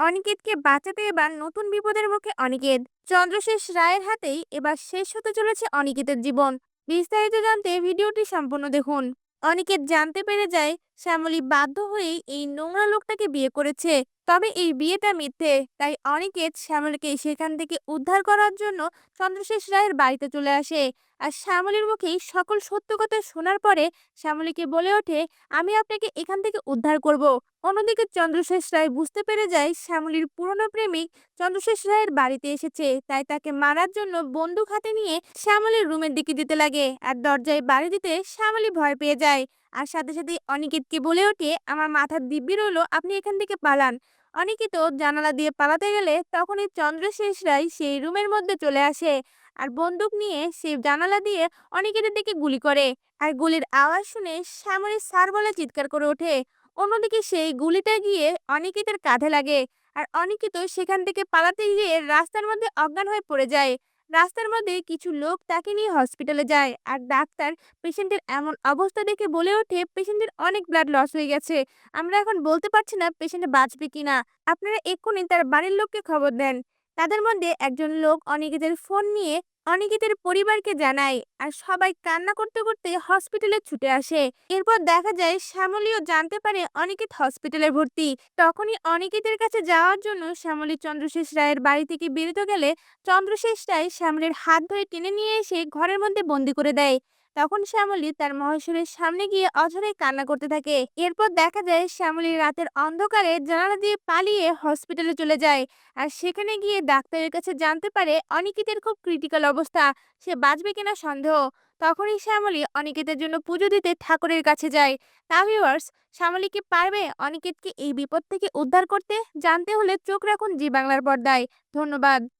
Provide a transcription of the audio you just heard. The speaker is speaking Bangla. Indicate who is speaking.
Speaker 1: অনিকেতকে বাঁচাতে এবার নতুন বিপদের মুখে অনিকেত। চন্দ্রশেষ রায়ের হাতেই এবার শেষ হতে চলেছে অনিকেতের জীবন। বিস্তারিত জানতে ভিডিওটি সম্পূর্ণ দেখুন। অনিকেত জানতে পেরে যায় শ্যামলী বাধ্য হয়েই এই নোংরা লোকটাকে বিয়ে করেছে। তবে এই বিয়েটা মিথ্যে, তাই অনিকেত শ্যামলীকে সেখান থেকে উদ্ধার করার জন্য চন্দ্রশেষ রায়ের বাড়িতে চলে আসে। আর শ্যামলীর মুখেই সকল সত্য কথা শোনার পরে শ্যামলীকে বলে ওঠে, আমি আপনাকে এখান থেকে উদ্ধার করব। অন্যদিকে চন্দ্রশেষ রায় বুঝতে পেরে যায় শ্যামলীর পুরনো প্রেমিক চন্দ্রশেষ রায়ের বাড়িতে এসেছে। তাই তাকে মারার জন্য বন্দুক হাতে নিয়ে শ্যামলীর রুমের দিকে দিতে লাগে। আর দরজায় বাড়ি দিতে শ্যামলী ভয় পেয়ে যায়। আর সাথে সাথে অনিকেতকে বলে ওঠে, আমার মাথার দিব্যি রইল, আপনি এখান থেকে পালান। অনিকিত জানালা দিয়ে পালাতে গেলে তখনই চন্দ্রশেষ রায় সেই রুমের মধ্যে চলে আসে আর বন্দুক নিয়ে সে জানালা দিয়ে অনিকেতের দিকে গুলি করে আর গুলির আওয়াজ শুনে শ্যামলী সার বলে চিৎকার করে ওঠে। অন্যদিকে সেই গুলিটা গিয়ে অনিকেতের কাঁধে লাগে আর অনিকিত সেখান থেকে পালাতে গিয়ে রাস্তার মধ্যে অজ্ঞান হয়ে পড়ে যায়। রাস্তার মধ্যে কিছু লোক তাকে নিয়ে হসপিটালে যায়। আর ডাক্তার পেশেন্টের এমন অবস্থা দেখে বলে ওঠে পেশেন্টের অনেক ব্লাড লস হয়ে গেছে। আমরা এখন বলতে পারছি না পেশেন্ট বাঁচবে কিনা। আপনারা এক্ষুনি তার বাড়ির লোককে খবর দেন। তাদের মধ্যে একজন লোক অনিকেতের ফোন নিয়ে অনিকেতের পরিবারকে জানায় আর সবাই কান্না করতে করতে হসপিটালে ছুটে আসে। এরপর দেখা যায় শ্যামলীও জানতে পারে অনিকেত হসপিটালে ভর্তি। তখনই অনিকেতের কাছে যাওয়ার জন্য শ্যামলী চন্দ্রশেষ রায়ের বাড়ি থেকে বেরোতে গেলে চন্দ্রশেষ রায় শ্যামলীর হাত ধরে টেনে নিয়ে এসে ঘরের মধ্যে বন্দি করে দেয়। তখন শ্যামলী তার মহেশ্বরের সামনে গিয়ে অঝরে কান্না করতে থাকে। এরপর দেখা যায় শ্যামলী রাতের অন্ধকারে জানালা দিয়ে পালিয়ে হসপিটালে চলে যায়। আর সেখানে গিয়ে ডাক্তারের কাছে জানতে পারে অনিকেতের খুব ক্রিটিক্যাল অবস্থা। সে বাঁচবে কিনা সন্দেহ? তখনই শ্যামলী অনিকেতের জন্য পুজো দিতে ঠাকুরের কাছে যায়। তা ভিউয়ার্স শ্যামলী কি পারবে অনিকেতকে এই বিপদ থেকে উদ্ধার করতে? জানতে হলে চোখ রাখুন জি বাংলার পর্দায়। ধন্যবাদ।